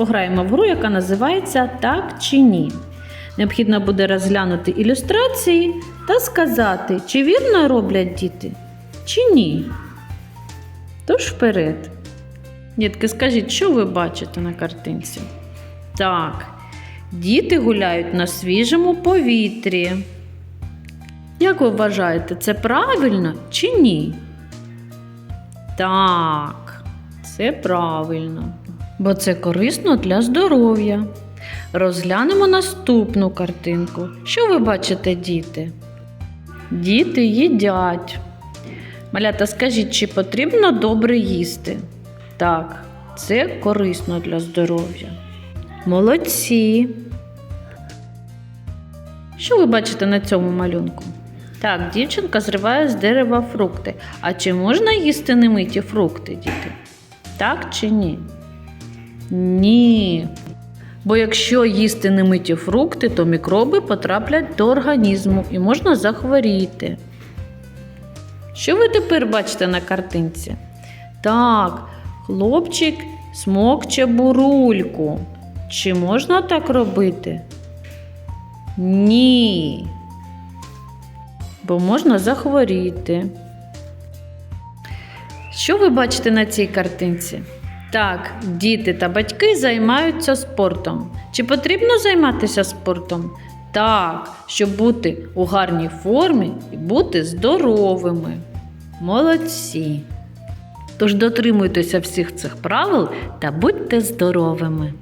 Пограємо в гру, яка називається Так чи ні. Необхідно буде розглянути ілюстрації та сказати, чи вірно роблять діти, чи ні. Тож вперед. Дітки, скажіть, що ви бачите на картинці? Так, діти гуляють на свіжому повітрі. Як ви вважаєте, це правильно чи ні? Так, це правильно, бо це корисно для здоров'я. Розглянемо наступну картинку. Що ви бачите, діти? Діти їдять. Малята, скажіть, чи потрібно добре їсти? Так, це корисно для здоров'я. Молодці. Що ви бачите на цьому малюнку? Так, дівчинка зриває з дерева фрукти. А чи можна їсти немиті фрукти, діти? Так чи ні? Ні. Бо якщо їсти немиті фрукти, то мікроби потраплять до організму і можна захворіти. Що ви тепер бачите на картинці? Так, хлопчик смокче бурульку. Чи можна так робити? Ні. Бо можна захворіти. Що ви бачите на цій картинці? Так, діти та батьки займаються спортом. Чи потрібно займатися спортом? Так, щоб бути у гарній формі і бути здоровими. Молодці. Тож дотримуйтеся всіх цих правил та будьте здоровими.